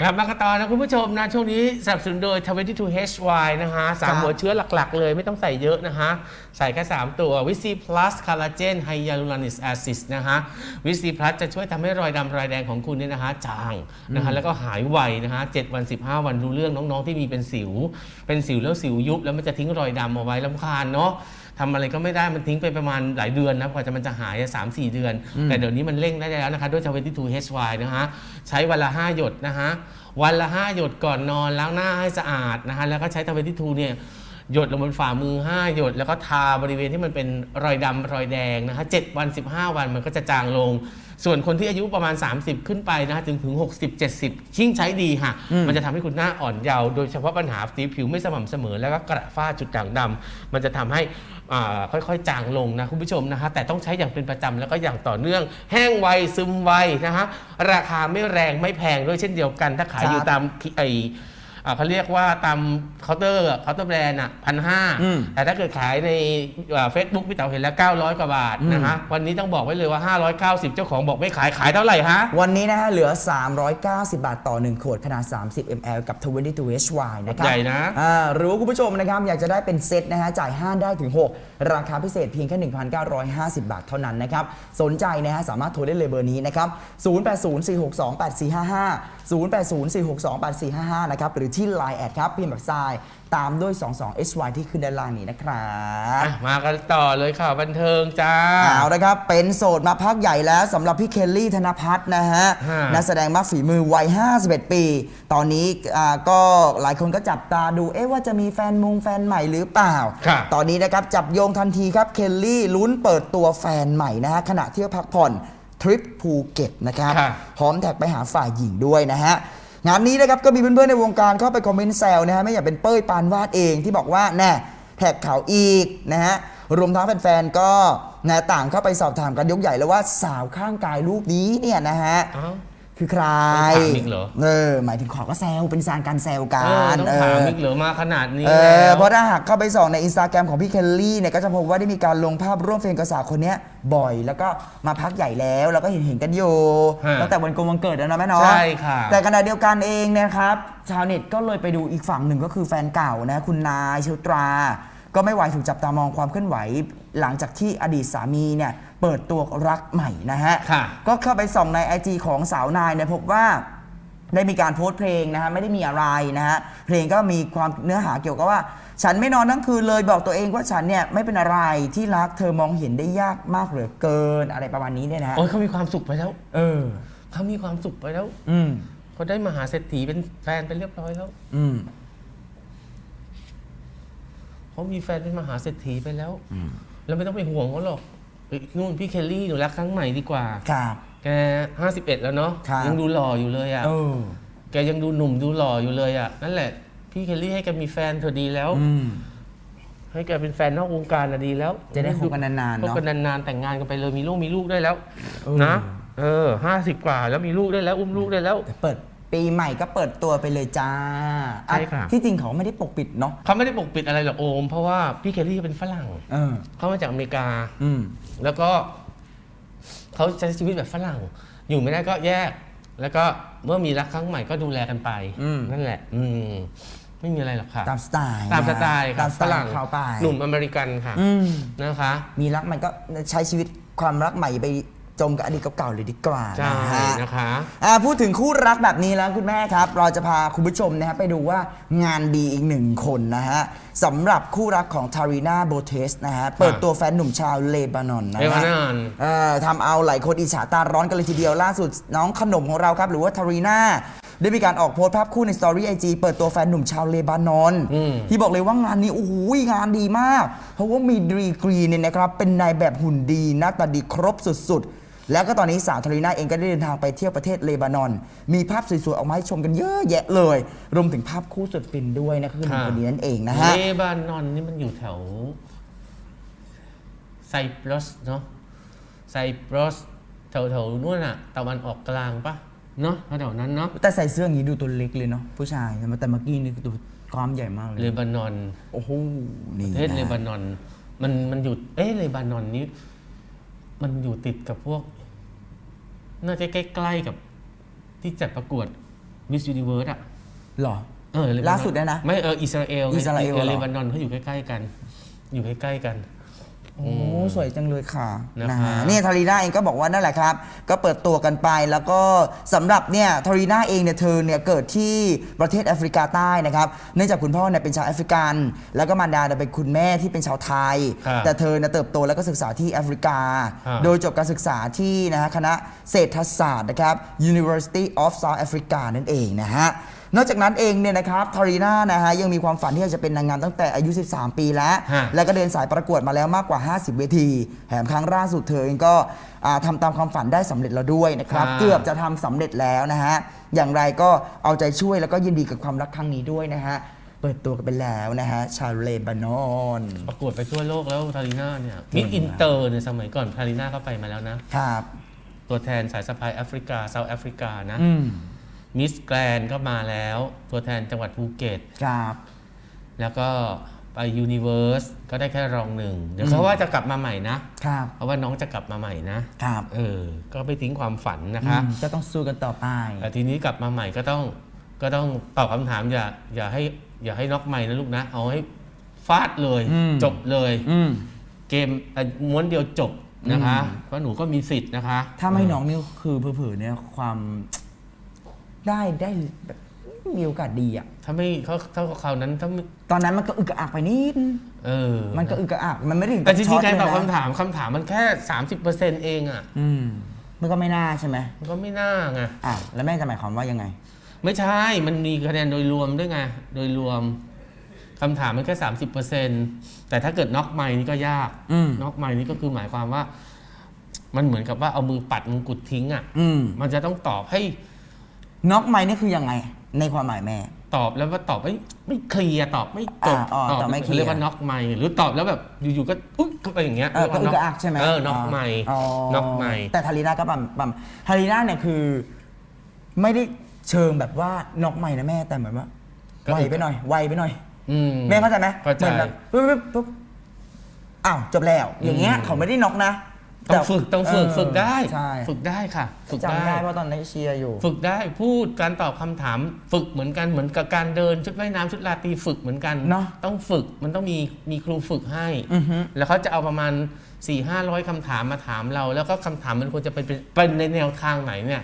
กลับมากันต่อนะคุณผู้ชมนะ ช่วงนี้สนับสนุนโดย 22HY นะคะสามครับหัวเชื้อหลักๆ เลยไม่ต้องใส่เยอะนะคะใส่แค่ 3 ตัววิซีพลัสคาราเจนไฮยาลูรอนิกแอซิดนะคะวิซีพลัสจะช่วยทำให้รอยดำรอยแดงของคุณเนี่ยนะคะจางนะคะแล้วก็หายไวนะคะ7วัน 15 วันรู้เรื่องน้องๆที่มีเป็นสิว เป็นสิวแล้วสิวยุบแล้วมันจะทิ้งรอยดำเอาไว้ลำคาญเนาะ ทำอะไรก็ไม่ได้มันทิ้งไปประมาณหลายเดือนนะกว่าจะมันจะหายสามสี่เดือน แต่เดี๋ยวนี้มันเร่งได้แล้วนะคะด้วย 22HY นะคะใช้วันละ 5 หยดนะคะวันละ 5 หยดก่อนนอนล้างหน้าให้สะอาดนะคะแล้วก็ใช้22เนี่ย หยดลงบนฝ่ามือ 5 หยด แล้วก็ทาบริเวณที่มันเป็นรอยดำรอยแดงนะคะ7วัน 15 วันมันก็จะจางลง ส่วนคนที่อายุประมาณ 30 ขึ้นไปนะคะถึงถึง 60 70 ชิ่งใช้ดีค่ะ มันจะทำให้คุณหน้าอ่อนเยาว์โดยเฉพาะปัญหาสีผิวไม่สม่ำเสมอ แล้วก็กระฝ้าจุดด่างดำมันจะทำให้อ่าค่อยๆ จางลงนะคุณผู้ชมนะคะแต่ต้องใช้อย่างเป็นประจำแล้วก็อย่างต่อเนื่อง แห้งไวซึมไวนะคะราคาไม่แรงไม่แพงด้วยเช่นเดียวกัน ถ้าขายอยู่ครับตามไออ่า เขาเรียกว่าตามเคาน์เตอร์เคาน์เตอร์แบรนด์อะพันห้าอืมแต่ถ้าเกิดขายในเฟซบุ๊กพี่เต๋าเห็นแล้ว 900 กว่าบาทนะคะวันนี้ต้องบอกไว้เลยว่า 590 เจ้าของบอกไม่ขายขายเท่าไหร่ฮะ วันนี้นะฮะเหลือ 390 บาทต่อ 1 ขวดขนาด 30 ml กับ 22HY นะครับใหญ่นะอ่าหรือว่าคุณผู้ชมนะครับ อยากจะได้เป็นเซตนะฮะจ่าย 5 ได้ถึง 6 ราคาพิเศษเพียงแค่ 1,950 บาทเท่านั้นนะครับสนใจนะฮะสามารถโทรได้เลยเบอร์นี้นะครับ 0804628455 0804628455 นะครับหรือที่ Line แอดครับพิมพ์แบบทรายตามด้วย 22HY ที่ขึ้นด้านล่างนี้นะครับอะมากันต่อเลยข่าวบันเทิงจ้า เอาละครับ เป็นโสดมาพักใหญ่แล้วสำหรับพี่เคลลี่ธนพัฒน์นะฮะฮะ นักแสดงมากฝีมือวัย 51 ปี ตอนนี้อ่าก็หลายคนก็จับตาดูเอ๊ะว่าจะมีแฟนมุงแฟนใหม่หรือเปล่าค่ะตอนนี้นะครับ จับโยงทันทีครับเคลลี่ลุ้นเปิดตัวแฟนใหม่นะฮะขณะเที่ยวพักผ่อนทริปภูเก็ตนะครับค่ะพร้อมแท็กไปหาฝ่ายหญิงด้วยนะฮะ งานนี้นะครับก็มีเพื่อนๆในวงการเข้าไปคอมเมนต์แซวนะฮะไม่อยากเป็นเป้ยปานวาดเองที่บอกว่าแน่แท็กข่าวอีกนะฮะรวมทั้งแฟนๆก็นะต่างเข้าไปสอบถามกันยกใหญ่แล้วว่าสาวข้างกายรูปนี้เนี่ยนะฮะ คือใครต้องถามอีกเหรอ เออหมายถึงขอก็แซวเป็นสารการแซวกัเออนต้องถามอีกเหรือมาขนาดนี้เอแล้อว เพราะถ้าหากเข้าไปส่องในอินสตาแกรมของพี่เคลลี่เนี่ยก็จะพบว่าได้มีการลงภาพร่วมเฟรมกับสาวคนเนี้ยบ่อยแล้วก็มาพักใหญ่แล้วแล้วก็เห็นเห็นๆกันอยู่ฮะตั้งแต่วันกงวันเกิดแล้วนะแม่เนาะใช่ค่ะ แต่ขณะเดียวกันเองนะครับ ชาวเน็ตก็เลยไปดูอีกฝั่งหนึ่งก็คือแฟนเก่านะคุณนายชุตรา ก็ไม่ไหวถูกจับตามองความเคลื่อนไหว หลังจากที่อดีตสามีเนี่ย เปิดตัวรักใหม่นะฮะ ค่ะ ก็เข้าไปส่องใน IG ของสาวนายเนี่ยพบว่าได้มีการโพสต์เพลงนะฮะไม่ได้มีอะไรนะฮะเพลงก็มีความเนื้อหาเกี่ยวกับว่า ฉันไม่นอนทั้งคืนเลยบอกตัวเองว่าฉันเนี่ยไม่เป็นอะไรที่รักเธอมองเห็นได้ยากมากเหลือเกินอะไรประมาณนี้เนี่ยนะฮะโอ้ยเขามีความสุขไปแล้วเออ เขามีความสุขไปแล้วอืมเขาได้มหาเศรษฐีเป็นแฟนไปเรียบร้อยแล้วอืมเขามีแฟนเป็นมหาเศรษฐีไปแล้ว แล้วไม่ต้องไปห่วงเขาหรอก เอ้ยนู่นพี่เคลลี่หนูรักครั้งใหม่ดีกว่า ครับ แกห้าสิบเอ็ดแล้วเนาะครับ ยังดูหล่ออยู่เลยอะ เออ แกยังดูหนุ่มดูหล่ออยู่เลยอะ นั่นแหละ พี่เคลลี่ให้แกมีแฟนเธอดีแล้ว อืม ให้แกเป็นแฟนนอกวงการอะดีแล้วจะได้คบกันนานๆคบเนาะกันนานๆแต่งงานกันไปเลยมีลูกมีลูกได้แล้ว เออ นะ เออห้าสิบกว่าแล้วมีลูกได้แล้ว อุ้มลูกได้แล้ว เปิด ปีใหม่ก็เปิดตัวไปเลยจ้าใช่ค่ะอ่ที่จริงเขาไม่ได้ปกปิดเนาะเขาไม่ได้ปกปิดอะไรหรอกโอม เพราะว่าพี่เคลลี่เป็นฝรั่ง เออ เขามาจากอเมริกา อืม แล้วก็เขาใช้ชีวิตแบบฝรั่ง อยู่ไม่ได้ก็แยก แล้วก็เมื่อมีรักครั้งใหม่ก็ดูแลกันไปอืม นั่นแหละ อืม ไม่มีอะไรหรอกค่ะ ตามสไตล์ตามสไตล์คตารับมสฝไตล์รั่งของเขาไปหนุ่มอเมริกันค่ะอืม นะคะ มีรักมันก็ใช้ชีวิตความรักใหม่ไป จมกับอดีตเก่าๆเลยดีกว่าใช่นะฮะนะคะอ่าพูดถึงคู่รักแบบนี้แล้วคุณแม่ครับ เราจะพาคุณผู้ชมนะฮะไปดูว่างานดีอีกหนึ่งคนนะฮะสำหรับคู่รักของทารีนาโบเทสนะฮะเปิดตัวแฟนหนุ่มชาวเลบานอนนะเลบาฮะนอน เอ่อทำเอาหลายคนอิจฉาตาร้อนกันเลยทีเดียวล่าสุดน้องขนมของเราครับ หรือว่าทารีนาได้มีการออกโพสต์ภาพคู่ในสตอรี่ไอจีเปิดตัวแฟนหนุ่มชาวเลบานอน อืม ที่บอกเลยว่างานนี้โอ้โหงานดีมาก เพราะว่ามีดีกรีเนี่ยนะครับ เป็นนายแบบหุ่นดีหน้าตาดีครบสุดๆ แล้วก็ตอนนี้สาวทารีนาเองก็ได้เดินทางไปเที่ยวประเทศเลบานอน มีภาพสวยๆออกมาให้ชมกันเยอะแยะเลย รวมถึงภาพคู่สุดฟินด้วยนะคือหนุ่มคนนี้นั่นเองนะฮะเลบานอนนี่มันอยู่แถวไซปรัสเนาะไซปรัสแถวแถวๆนู่นอะตะวันออกกลางปะเนาะแถวๆนั้นเนาะแต่ใส่เสื้ออย่างนี้ดูตัวเล็กเลยเนาะผู้ชายแต่เมื่อกี้นี่คือตัวความใหญ่มากเลยเลบานอนโอ้โหนี่ประเทศนะเลบานอน มันมันอยู่เอ๊ะเลบานอนนี้ มันอยู่ติดกับพวก น่าจะใกล้ๆกับที่จัดประกวดมิสยูนิเวิร์สอะเหรอ เออเลบานอนล่าสุดเนี่ยนะ ไม่เอออิสราเอลไงอิสราเอลเหรอ เลบานอนเขาอยู่ใกล้ๆกัน อยู่ใกล้ๆกัน โอ้สวยจังเลยค่ะนะนะคะฮะเนี่ยทารีนาเองก็บอกว่านั่นแหละครับ ก็เปิดตัวกันไปแล้วก็สำหรับเนี่ยทารีนาเองเนี่ยเธอเนี่ยเกิดที่ประเทศแอฟริกาใต้นะครับเนื่องจากคุณพ่อเนี่ยเป็นชาวแอฟริกัน แล้วก็มารดาเนี่ยเป็นคุณแม่ที่เป็นชาวไทยครับแต่เธอเนี่ยเติบโตแล้วก็ศึกษาที่แอฟริกาครับโดยจบการศึกษาที่นะฮะคณะเศรษฐศาสตร์นะครับ University of South Africa นั่นเองนะฮะ นอกจากนั้นเองเนี่ยนะครับทารีนานะฮะยังมีความฝันที่จะเป็นนางงามตั้งแต่อายุ 13 ปีแล้ว ฮะ แล้วก็เดินสายประกวดมาแล้วมากกว่า 50 เวที แถมครั้งล่าสุดเธอเองก็อ่าทำตามความฝันได้สำเร็จแล้วด้วยนะครับค่ะเกือบจะทำสำเร็จแล้วนะฮะ อย่างไรก็เอาใจช่วยแล้วก็ยินดีกับความรักครั้งนี้ด้วยนะฮะ เปิดตัวกันไปแล้วนะฮะ ชาวเลบานอน ประกวดไปทั่วโลกแล้วทาริน่าเนี่ยมิสอินเตอร์เนี่ยสมัยก่อนทาริน่าก็ไปมาแล้วนะ ครับ ตัวแทนสายสะพายแอฟริกาเซาท์แอฟริกานะ อืม มิสแกรนก็มาแล้ว ตัวแทนจังหวัดภูเก็ต ครับ แล้วก็ไปยูนิเว r ร์สก็ได้แค่รองหนึ่ง เดี๋ยวเขาว่าจะกลับมาใหม่นะ ครับ เพราะว่าน้องจะกลับมาใหม่นะ ครับ เออ ก็ไม่ทิ้งความฝันนะคะ อืมก็ต้องสู้กันต่อไป แต่ทีนี้กลับมาใหม่ก็ต้องก็ต้องตอบคำถามอย่าอย่าให้อย่าให้น็อกใหม่นะลูกนะ เอาให้ฟาดเลย อืม จบเลย อืม เกมอะม้วนเดียวจบนะคะอืมเพราะหนูก็มีสิทธิ์นะคะถ้าไม่น้องนี่คือเผื่อๆเนี่ยความ ได้ได้แบบมีโอกาสดีอะ ถ้าไม่เขาถ้าคราวนั้นถ้าไม่ตอนนั้นมันก็อึกกระอักไปนิด เออ มันก็อึกกระอักมันไม่ได้ถึงแต่จช็ริองๆการตอบเลยนะคำถามคำถามมันแค่ 30%เองอะ อืมมันก็ไม่น่าใช่ไหมมันก็ไม่น่าไง อะแล้วแม่จะหมายความว่ายังไง ไม่ใช่ มันมีคะแนนโดยรวมด้วยไง โดยรวมคำถามมันแค่ 30%แต่ถ้าเกิดน็อกไมค์นี่ก็ยาก อืมน็อกไมค์นี่ก็คือหมายความว่า มันเหมือนกับว่าเอามือปัดมงกุฎทิ้งอะ อืมมันจะต้องตอบให้ น็อกไม้นี่คือยังไง ในความหมายแม่ ตอบแล้วว่าตอบไม่ไม่เคลียร์ตอบไม่จบอ่าอ๋อตอบไม่เคลียร์ เรียกว่าน็อกไมค์หรือตอบแล้วแบบอยู่ๆก็อุ๊ยเข้าไปอย่างเงี้ยเออก็อึกกระอักใช่ไหมเออน็อกไมค์อ๋อน็อกไมค์แต่ทารีนาก็ปั๊มปั๊มทารีนาเนี่ยคือ ไม่ได้เชิงแบบว่าน็อกไม้นะแม่แต่เหมือนว่าก็ไวคือไปหน่อยไวไปหน่อย อืม แม่เข้าใจไหมเข้าใจหมือนแบบปุ๊บปุ๊บปุ๊บอ้าวจบแล้ว อย่างเงี้ยอืมเขาไม่ได้น็อกนะ ต้องฝึกต้องฝึกเฝึกได้ใช่ฝึกได้ค่ะ ฝึกจำได้ได้เพราะตอนนั้นเชียร์อยู่ ฝึกได้พูดการตอบคำถาม ฝึกเหมือนกันเหมือนกับการเดินชุดว่ายน้ำชุดราตรีฝึกเหมือนกันเนอะต้องฝึกมันต้องมีมีครูฝึกให้ อือฮึ แล้วเขาจะเอาประมาณ4ี่ห้าร้อยคำถามมาถามเรา แล้วก็คำถามมันควรจะเป็นเป็นเป็นในแนวทางไหนเนี่ย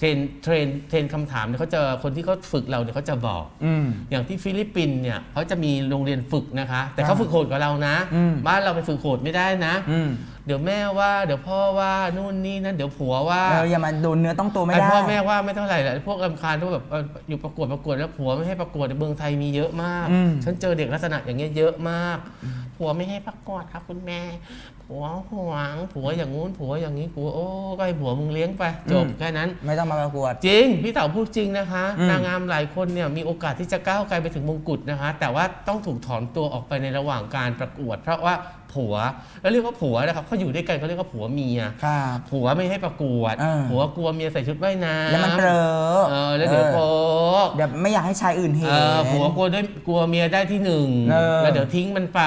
เทรนเทรนเทรนคำถามเนี่ยเขาจะคนที่เขาฝึกเราเนี่ยเขาจะบอก อืม อย่างที่ฟิลิปปินส์เนี่ยเขาจะมีโรงเรียนฝึกนะคะ แต่เขาฝึกโหดกว่าเรานะ อืม บ้านเราไปฝึกโหดไม่ได้นะ อืมเดี๋ยวแม่ว่าเดี๋ยวพ่อว่านู่นนี่นั่นเดี๋ยวผัวว่าเอออย่ามาโดนเนื้อต้องตัวไม่ไอได้พ่อแม่ว่าไม่เท่าไหร่แหละไอ้พวกลำคาญที่แบบเอออยู่ประกวดประกวดแล้วผัวไม่ให้ประกวดในเมืองไทยมีเยอะมากอืมฉันเจอเด็กลักษณะอย่างเงี้ยเยอะมาก ผัวไม่ให้ประกวดครับคุณแม่ ผัวหวงผัวอย่างงู้นผัวอย่างนี้ผัวโอ้ก็ให้ผัวมึงเลี้ยงไป จบแค่นั้น ไม่ต้องมาประกวด จริง พี่เต๋าพูดจริงนะคะ อืม นางงามหลายคนเนี่ยมีโอกาสที่จะก้าวไกลไปถึงมงกุฎนะคะ แต่ว่าต้องถูกถอนตัวออกไปในระหว่างการประกวด เพราะว่าผัวแล้วเรียกว่าผัวนะครับเขาอยู่ด้วยกันเขาเรียกว่าผัวเมีย ครับ ผัวไม่ให้ประกวดเออผัวกลัวเมียใส่ชุดว่ายน้ำแล้วมันเปรอเออแล้วเดี๋ยวโป๊ะเดี๋ยวไม่อยากให้ชายอื่นเห็น เออผัวกลัวด้วยกลัวเมียได้ที่หนึ่งเออแล้วเดี๋ยวทิ้งมันไป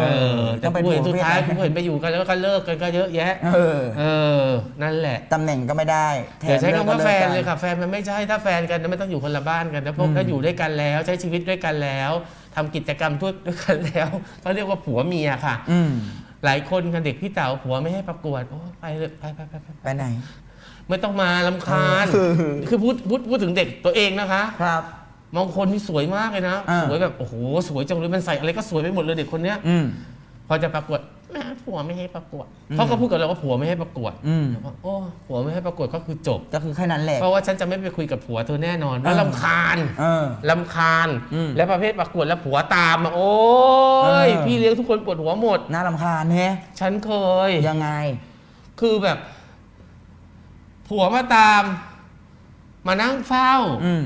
เออแต่ต้องเป็นผู้เห็นผัวสุดท้ายเมียผู้เห็นไปอยู่กันแล้วก็เลิกกันก็เยอะแยะ เออ เออ นั่นแหละตำแหน่งก็ไม่ได้แถมอย่าใช้คำว่าลิกก็แฟนกันเลยค่ะแฟนมันไม่ใช่ถ้าแฟนกันไม่ต้องอยู่คนละบ้านกันนะพวกอืมถ้าอยู่ด้วยกันแล้ว ใช้ชีวิตด้วยกันแล้วทำกิจกรรมด้วยด้วยกันแล้วเขาเรียกว่าผัวเมียค่ะ อืมหลายคนค่ะเด็กพี่เต๋าผัวไม่ให้ประกวดโอ้ไปเลยไปไปไปไปไปไหน ไม่ต้องมาลำคาญ เออ คือพูดพูดพูดถึงเด็กตัวเองนะคะ ครับบางคนนี่สวยมากเลยนะ อ่า สวยแบบ โอ้โห สวยจังเลยมันใส่อะไรก็สวยไปหมดเลยเด็กคนเนี้ย อืม พอจะประกวด แม่ผัวไม่ให้ประกวดเขาก็พูดกับเราว่าผัวไม่ให้ประกวดอืมแล้วก็โอ้ผัวไม่ให้ประกวดก็คือจบ ก็คือแค่นั้นแหละ เพราะว่าฉันจะไม่ไปคุยกับผัวเธอแน่นอนเออแล้วลำคาญเออ ลำคาญ อืมและประเภทประกวดแล้วผัวตามมาโอ้ยเออ พี่เลี้ยงทุกคนปวดหัวหมด น่ารำคาญเฮ้ฉันเคย ยังไง คือแบบ ผัวมาตาม มานั่งเฝ้าอืม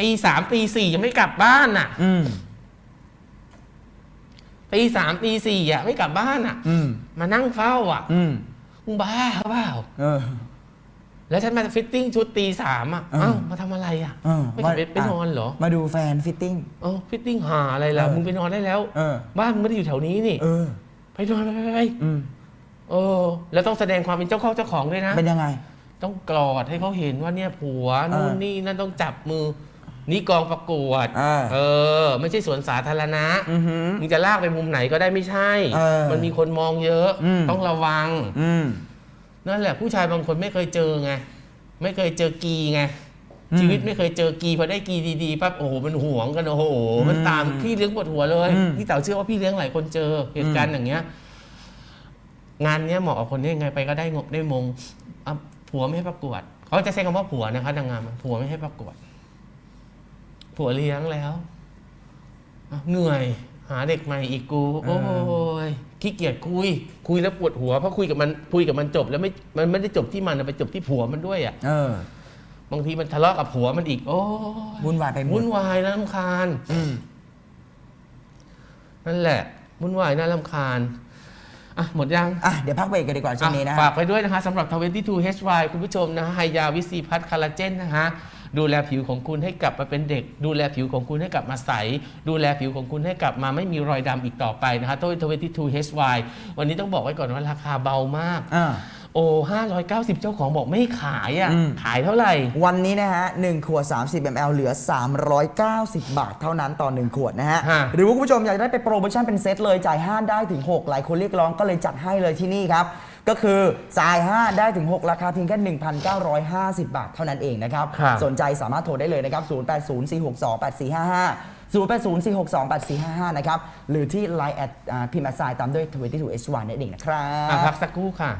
ตีสามตีสี่ยังไม่กลับบ้านน่ะ อืม ตีสามตีสี่อะไม่กลับบ้านอะอืมมานั่งเฝ้าอะอืมมึงบ้าเปล่าเออ แล้วฉันมาฟิตติ้งชุดตีสามอะเออเอ้ามาทำอะไรอะเออไม่กลับไปไปนอนเหรอมาดูแฟนฟิตติ้ง เออฟิตติ้งหาอะไรล่ะเออ มึงไปนอนได้แล้ว เออ บ้านมึงไม่ได้อยู่แถวนี้นี่ เออ ไปนอนไปไปไปอืมเออ แล้วต้องแสดงความเป็นเจ้าเข้าเจ้าของด้วยนะ เป็นยังไง ต้องกอดให้เขาเห็นว่าเนี่ยผัวเออนู่นนี่นั่นต้องจับมือ นี่กองประกวดเออเออ ไม่ใช่สวนสาธารณะอือหือมึงจะลากไปมุมไหนก็ได้ไม่ใช่ เออมันมีคนมองเยอะ อืม ต้องระวัง อืม นั่นแหละผู้ชายบางคนไม่เคยเจอไง ไม่เคยเจอกีไง อืมชีวิตไม่เคยเจอกีพอได้กีดีๆปั๊บโอ้โหมันหวงกันโอ้โห มันตามอืมพี่เลี้ยงปวดหัวเลยอืม พี่เต๋าเชื่อว่าพี่เลี้ยงหลายคนเจอเหตุการณ์อย่างเงี้ย งานเนี้ยเหมาะกับคนนี้ยังไงไปก็ได้งบได้มงอะผัวไม่ให้ประกวดเขาจะใช้คำว่าผัวนะคะนางงามผัวไม่ให้ประกวด ผัวเลี้ยงแล้วอะเหนื่อยหาเด็กใหม่อีกกู โอ้ยขี้เกียจคุย คุยแล้วปวดหัวเพราะคุยกับมันคุยกับมันจบ แล้วไม่มันไม่ได้จบที่มันอะไปจบที่ผัวมันด้วยอะเออบางทีมันทะเลาะกับผัวมันอีก โอ้ยวุ่นวายไปหมดวุ่นวายน่ารำคาญอืมนั่นแหละวุ่นวายน่ารำคาญอะหมดยังอะเดี๋ยวพักเบรกกันดีกว่าช่วงนี้นะอะฝากไปด้วยนะคะสำหรับ 22HY คุณผู้ชมนะฮะไฮยาวิซีพัทคาราเจนนะฮะ ดูแลผิวของคุณให้กลับมาเป็นเด็ก ดูแลผิวของคุณให้กลับมาใส ดูแลผิวของคุณให้กลับมาไม่มีรอยดำอีกต่อไปนะคะตัว 22HY วันนี้ต้องบอกไว้ก่อนว่าราคาเบามาก อ่าโอ้590 เจ้าของบอกไม่ขายอะอืมขายเท่าไหร่ วันนี้นะฮะ1ขวด 30 ml เหลือ 390 บาทเท่านั้นต่อ 1 ขวดนะฮะ ฮะ หรือว่าคุณผู้ชมอยากได้ไปโปรโมชั่นเป็นเซตเลยจ่าย 5 ได้ถึง 6 หลายคนเรียกร้องก็เลยจัดให้เลยที่นี่ครับ ก็คือจ่าย 5 ได้ถึง 6 ราคาเพียงแค่ 1,950 บาทเท่านั้นเองนะครับ ครับสนใจสามารถโทรได้เลยนะครับ 0804628455 0804628455 นะครับ หรือที่ Line แอดพิมพ์แอดไซน์ตามด้วย 22H1 นั่นเองนะครับอะพักสักครู่ค่ะ